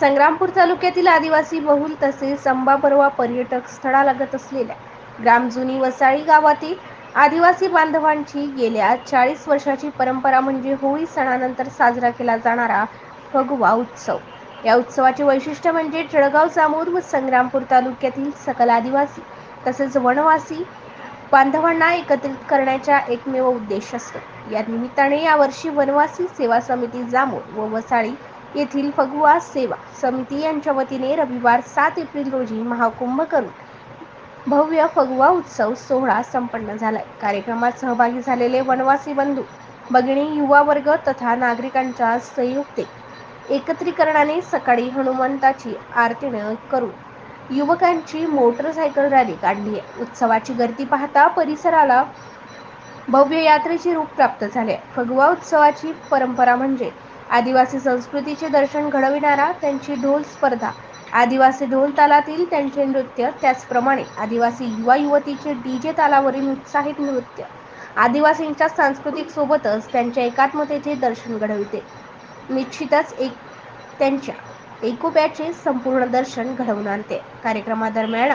संग्रामपूर तालुक्यातील आदिवासी बहुल तसेच संबापर्वा पर्यटक स्थळालगत असलेल्या ग्राम जुनी वसाळी गावातील आदिवासी बांधवांची गेल्या चाळीस वर्षाची परंपरा म्हणजे होळी सणानंतर साजरा केला जाणारा फगवा उत्सव. या उत्सवाचे वैशिष्ट्य म्हणजे जळगाव जामोद व संग्रामपूर तालुक्यातील सकल आदिवासी तसेच वनवासी बांधवांना एकत्रित करण्याचा एकमेव उद्देश असतो. या निमित्ताने यावर्षी वनवासी सेवा समिती जामोद व वसाळी येथील फगवा सेवा समिती यांच्या वतीने रविवार सात एप्रिल रोजी महाकुंभ करून भव्य फगवा उत्सव सोहळा संपन्न झालाय. कार्यक्रमात सहभागी झालेले वनवासी बंधू भगिनी युवा वर्ग तथा नागरिकांच्या संयुक्ते एकत्रीकरणाने सकाळी हनुमंताची आरतीनं करून युवकांची मोटरसायकल रॅली काढली आहे. उत्सवाची गर्दी पाहता परिसराला भव्य यात्रेचे रूप प्राप्त झाले फगवा उत्सवाची परंपरा म्हणजे आदिवासी संस्कृतीचे दर्शन घडविणारा त्यांची ढोल स्पर्धा. आदिवासी ढोल तालातील त्यांचे नृत्य त्याचप्रमाणे आदिवासी युवा युवतीचे डीजे तालावरील उत्साहित नृत्य. आदिवासींच्या सांस्कृतिक सोबतच त्यांच्या एकात्मतेचे दर्शन घडविते. निश्चितच एक त्यांच्या एकोप्याचे संपूर्ण दर्शन घडवून आणते. कार्यक्रमादरम्यान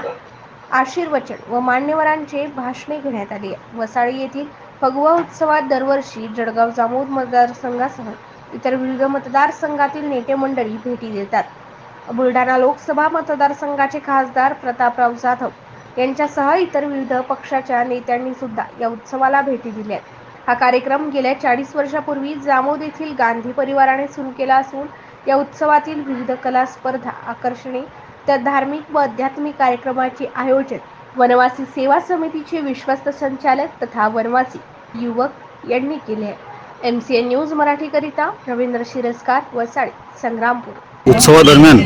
आशीर्वचन व मान्यवरांचे भाषणे घेण्यात आली. आहे. वसाळी येथील फगवा उत्सवात दरवर्षी जळगाव जामोद मतदारसंघासह इतर विविध मतदारसंघातील नेते मंडळी भेटी देतात. बुलढाणा लोकसभा मतदारसंघाचे खासदार प्रतापराव जाधव यांच्यासह इतर विविध पक्षाच्या नेत्यांनी सुद्धा या उत्सवाला भेटी दिल्या. हा कार्यक्रम गेल्या चाळीस वर्षापूर्वी जामोद येथील गांधी परिवाराने सुरू केला असून या उत्सवातील विविध कला स्पर्धा आकर्षणे तर धार्मिक व आध्यात्मिक कार्यक्रमाचे आयोजन वनवासी सेवा समितीचे विश्वस्त संचालक तथा वनवासी युवक यांनी केले आहे. एम सी एन न्यूज मराठीकरिता रवींद्र शिरस्कार वसाळी संग्रामपूर. उत्सवादरम्यान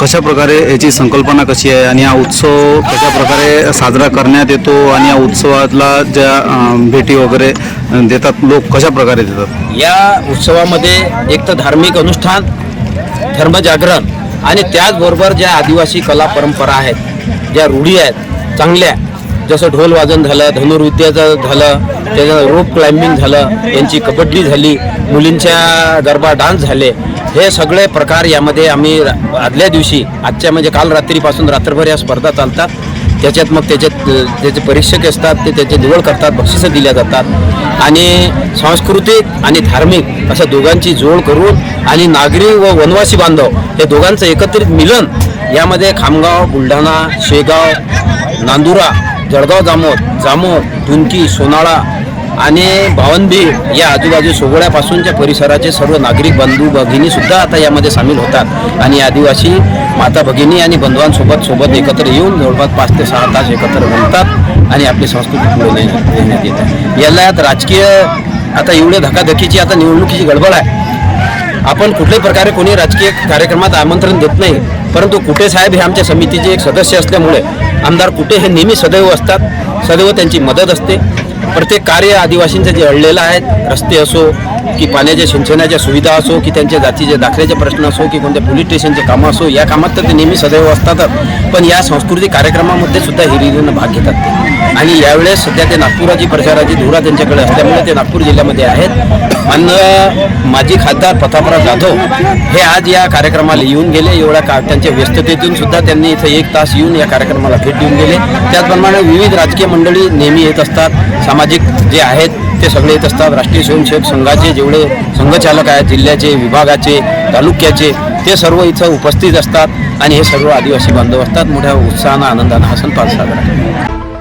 कशा प्रकारे याची संकल्पना कशी आहे आणि हा उत्सव कशा प्रकारे साजरा करण्यात येतो आणि या उत्सवातला ज्या भेटी वगैरे देतात लोक कशा प्रकारे देतात? या उत्सवामध्ये एक तर धार्मिक अनुष्ठान धर्मजागरण आणि त्याचबरोबर ज्या आदिवासी कला परंपरा आहेत ज्या रूढी आहेत चांगल्या जसं ढोल वाजन झालं धनुर्विद्याचं झालं त्याचं रोप क्लाइम्बिंग झालं यांची कबड्डी झाली मुलींच्या गरबा डान्स झाले. हे सगळे प्रकार यामध्ये आम्ही आदल्या दिवशी आजच्या म्हणजे काल रात्रीपासून रात्रभर या स्पर्धा चालतात. त्याच्यात मग त्याच्यात त्याचे परीक्षक असतात ते त्याचे निवड करतात बक्षिसं दिल्या जातात. आणि सांस्कृतिक आणि धार्मिक असं दोघांची जोड करून आणि नागरी व वनवासी बांधव हे दोघांचं एकत्रित मिलन यामध्ये खामगाव बुलढाणा शेगाव नांदुरा जळगाव जामोद जामोद धुनकी सोनाळा आणि भावंदी या आजूबाजू सोहळ्यापासूनच्या परिसराचे सर्व नागरिक बंधू भगिनी सुद्धा आता यामध्ये सामील होतात. आणि आदिवासी माता भगिनी आणि बंधवांसोबत सोबत एकत्र येऊन जवळपास पाच ते सहा तास एकत्र बनतात आणि आपली संस्कृती पुढे देण्यात येतात येते. राजकीय आता एवढे धकाधकीची आता निवडणुकीची गडबड आहे. आपण कुठल्याही प्रकारे कोणी राजकीय कार्यक्रमात आमंत्रण देत नाही परंतु कुटे साहेब हे आमच्या समितीचे एक सदस्य असल्यामुळे आमदार कुटे हे नेहमी सदैव असतात सदैव त्यांची मदत असते. प्रत्येक कार्य आदिवासींचं जे अडलेलं आहे. रस्ते असो की पाण्याच्या सिंचनाच्या सुविधा असो की त्यांच्या जातीचे दाखल्याचे प्रश्न असो की कोणत्या पोलीस स्टेशनचे कामं असो या कामात तर ते नेहमी सदैव असतातच. पण या सांस्कृतिक कार्यक्रमामध्ये सुद्धा हिरिरीनं भाग घेतात ते. आणि यावेळेस सध्या ते नागपुराची प्रचाराची धुरा त्यांच्याकडे असल्यामुळे ते नागपूर जिल्ह्यामध्ये आहेत. मान्य माजी खासदार प्रतापराव जाधव हे आज या कार्यक्रमाला येऊन गेले. एवढ्या का त्यांच्या व्यस्ततेतून सुद्धा त्यांनी इथं एक तास येऊन या कार्यक्रमाला भेट देऊन गेले. त्याचप्रमाणे विविध राजकीय मंडळी नेहमी येत असतात. सामाजिक जे आहेत ते सगळे येत असतात. राष्ट्रीय स्वयंसेवक संघाचे जेवढे संघचालक आहेत जिल्ह्याचे विभागाचे तालुक्याचे ते सर्व इथं उपस्थित असतात. आणि हे सर्व आदिवासी बांधव असतात. मोठ्या उत्साहानं आनंदानं हा सण पार साजरा